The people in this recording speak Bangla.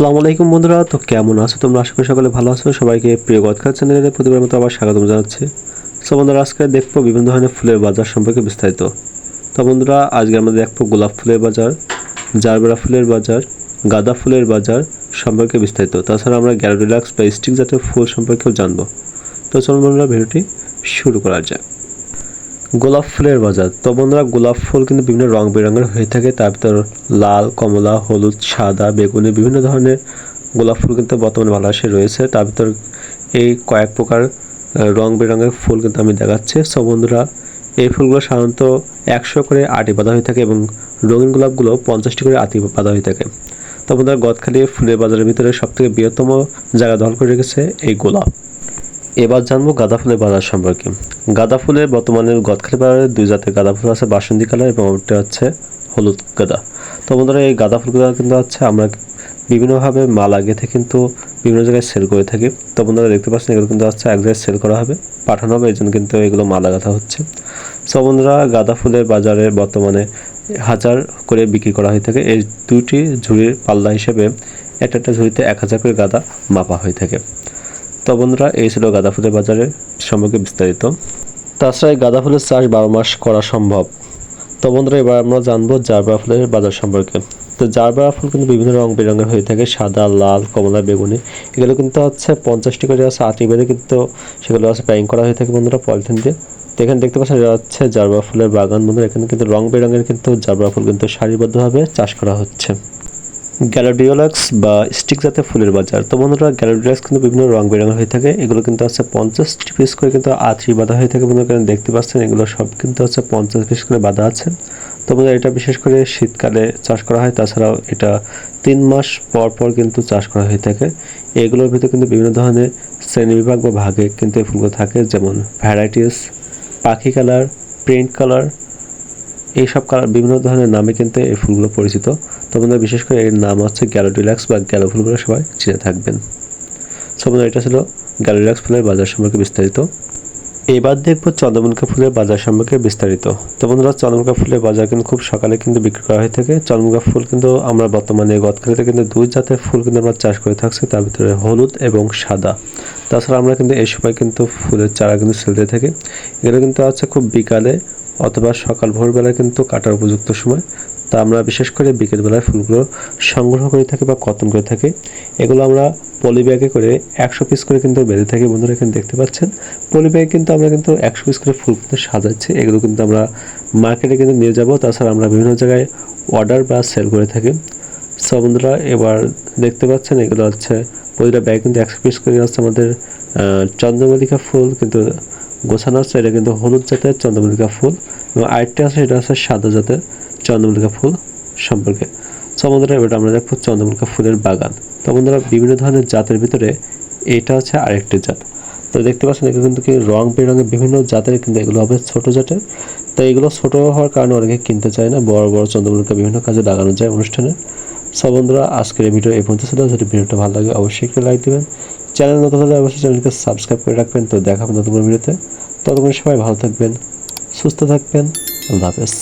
আসসালামু আলাইকুম বন্ধুরা, তো কেমন আছো তোমরা? আশা করি সকলে ভালো আছো। সবাইকে প্রিয় গদখাল চ্যানেলে প্রতিবার মতো আবার স্বাগতম জানাচ্ছি। সো বন্ধুরা, আজকে দেখব বিভিন্ন ধরনের ফুলের বাজার সম্পর্কে বিস্তারিত। তো বন্ধুরা, আজকে আমরা দেখব গোলাপ ফুলের বাজার, জারবেরা ফুলের বাজার, গাঁদা ফুলের বাজার সম্পর্কে বিস্তারিত। তাছাড়া আমরা গ্যালোডিলাক্স বা স্টিক জাতীয় ফুল সম্পর্কেও জানব। তো চলুন বন্ধুরা, ভিডিওটি শুরু করা যাক। গোলাপ ফুলের বাজার। তো বন্ধুরা, গোলাপ ফুল কিন্তু বিভিন্ন রং বেরঙের হয়ে থাকে। তার ভিতর লাল, কমলা, হলুদ, সাদা, বেগুনি বিভিন্ন ধরনের গোলাপ ফুল কিন্তু বর্তমানে বাংলাদেশে রয়েছে। তার ভিতর এই কয়েক প্রকার রং বেরঙের ফুল কিন্তু আমি দেখাচ্ছি। সব বন্ধুরা, এই ফুলগুলো সাধারণত একশো করে আটি বাঁধা হয়ে থাকে এবং রঙিন গোলাপগুলো পঞ্চাশটি করে আটি বাঁধা হয়ে থাকে। তো বন্ধুরা, গদখালি ফুলের বাজারের ভিতরে সবথেকে বৃহত্তম জায়গা দখল করে রেখেছে এই গোলাপ। এবার জানব গাঁদা ফুলের বাজার সম্পর্কে। গাঁদা ফুলের বর্তমানে গদখালি বাজারে দুই জাতের গাঁদা ফুল আছে, বাসন্তী কালার এবং ওটা হচ্ছে হলুদ গাঁদা। তো বন্ধুরা, এই গাঁদা ফুলগুলো কিন্তু হচ্ছে আমরা বিভিন্নভাবে মালা গেঁথে কিন্তু বিভিন্ন জায়গায় সেল করে থাকি। তো বন্ধুরা, দেখতে পাচ্ছেন, এগুলো কিন্তু হচ্ছে এক জায়গায় সেল করা হবে, পাঠানো হবে, এই জন্য কিন্তু এগুলো মালা গাঁথা হচ্ছে। তো বন্ধুরা গাঁদা ফুলের বাজারে বর্তমানে হাজার করে বিক্রি করা হয়ে থাকে। এই দুইটি ঝুড়ির পাল্লা হিসেবে একটা একটা ঝুড়িতে এক হাজার করে গাঁদা মাপা হয়ে থাকে। তো বন্ধুরা, এই ছিল গাঁদা ফুলের বাজারের সম্পর্কে বিস্তারিত। তাছাড়া এই গাঁদা ফুলের চাষ বারো মাস করা সম্ভব। তো বন্ধুরা, এবার আমরা জানব জারবা ফুলের বাজার সম্পর্কে। তো জারবা ফুল কিন্তু বিভিন্ন রং বেরঙের হয়ে থাকে, সাদা, লাল, কমলা, বেগুনি। এগুলো কিন্তু হচ্ছে পঞ্চাশটি করে আছে আটি বেঁধে কিন্তু সেগুলো আছে প্যাকিং করা হয়ে থাকে বন্ধুরা পলিথিন দিয়ে। তো এখানে দেখতে পাচ্ছেন এটা হচ্ছে জারবা ফুলের বাগান বন্ধুরা। এখানে কিন্তু রং বেরঙের কিন্তু জারবা ফুল কিন্তু সারিবদ্ধভাবে চাষ করা হচ্ছে। গ্যালোডিওলাক্স বা স্টিক জাতীয় ফুলের বাজার। তো বন্ধুরা, গ্যালোডিওলাক্স কিন্তু বিভিন্ন রং বেরঙের হয়ে থাকে। এগুলো কিন্তু আছে পঞ্চাশটি পিস করে কিন্তু আত্রি বাঁধা হয়ে থাকে বন্ধুরা, এখানে দেখতে পাচ্ছেন। এগুলো সব কিন্তু হচ্ছে পঞ্চাশ পিস করে বাঁধা আছে। তো বন্ধুরা, এটা বিশেষ করে শীতকালে চাষ করা হয়। তাছাড়াও এটা তিন মাস পর পর কিন্তু চাষ করা হয়ে থাকে। এগুলোর ভিতরে কিন্তু বিভিন্ন ধরনের শ্রেণীবিভাগ বা ভাগে কিন্তু এই ফুলগুলো থাকে। যেমন, ভ্যারাইটিস, পাখি কালার, প্রিন্ট কালার এইসব কালার বিভিন্ন ধরনের নামে কিন্তু এই ফুলগুলো পরিচিত। তো বন্ধুরা, বিশেষ করে এর নাম হচ্ছে গ্যালোডিলাক্স বা গ্যালো ফুলগুলো সবাই চিনে থাকবেন। সো বন্ধুরা, এটা ছিল গ্যালোডিলাক্স ফুলের বাজার সম্পর্কে বিস্তারিত। এবার দেখব চন্দ্রমল্লিকা ফুলের বাজার সম্পর্কে বিস্তারিত। তো বন্ধুরা চন্দ্রমল্লিকা ফুলের বাজার কিন্তু খুব সকালে কিন্তু বিক্রি করা হয়ে থাকে। চন্দ্রমল্লিকা ফুল কিন্তু আমরা বর্তমানে গদখালিতে কিন্তু দুই জাতের ফুল কিন্তু আমরা চাষ করে থাকছি, তার ভিতরে হলুদ এবং সাদা। তাছাড়া আমরা কিন্তু এই সময় কিন্তু ফুলের চারা কিন্তু সেল দিয়ে থাকি। এগুলো কিন্তু আছে খুব বিকালে অথবা সকাল ভোরবেলায় কিন্তু কাটার উপযুক্ত সময়। তা আমরা বিশেষ করে বিকেলবেলায় ফুলগুলো সংগ্রহ করে থাকি বা কতন করে থাকি। এগুলো আমরা পলি ব্যাগে করে একশো পিস করে কিন্তু বেঁধে থাকি। বন্ধুরা এখানে দেখতে পাচ্ছেন, পলি ব্যাগে কিন্তু আমরা কিন্তু একশো পিস করে ফুল কিন্তু সাজাচ্ছি। এগুলো কিন্তু আমরা মার্কেটে কিন্তু নিয়ে যাব। তাছাড়া আমরা বিভিন্ন জায়গায় অর্ডার বা সেল করে থাকি। সো বন্ধুরা, এবার দেখতে পাচ্ছেন এগুলো হচ্ছে প্রতিটা ব্যাগ কিন্তু একশো পিস করে হচ্ছে আমাদের চন্দ্রমল্লিকা ফুল কিন্তু গোছানো আছে, এটা কিন্তু হলুদ জাতের চন্দ্রমল্লিকা ফুল এবং আরেকটা আছে, এটা হচ্ছে সাদা জাতের চন্দ্রমল্লিকা ফুল সম্পর্কে। সো বন্ধুরা, এবার আমরা দেখব চন্দ্রমল্লিকা ফুলের বাগান। তো বন্ধুরা, বিভিন্ন ধরনের জাতের ভিতরে এটা হচ্ছে আরেকটি জাত। তো দেখতে পাচ্ছেন, এগুলো কিন্তু কি রং বেরঙের বিভিন্ন জাতের, কিন্তু এগুলো হবে ছোট জাতের। তো এগুলো ছোট হওয়ার কারণে অনেকে কিনতে চায় না, বড় বড় চন্দ্রমল্লিকা বিভিন্ন কাজে লাগানো যায় অনুষ্ঠানে। সব বন্ধুরা, আজকের এই ভিডিও এই পর্যন্ত ছিল। যদি ভিডিওটা ভালো লাগে, অবশ্যই একটু লাইক দেবেন। চ্যানেল নতুন হলে অবশ্যই চ্যানেলকে সাবস্ক্রাইব করে রাখবেন। তো দেখাবেন নতুন কোনো ভিডিওতে। ততক্ষণ সবাই ভালো থাকবেন, সুস্থ থাকবেন। আল্লাহ হাফেজ।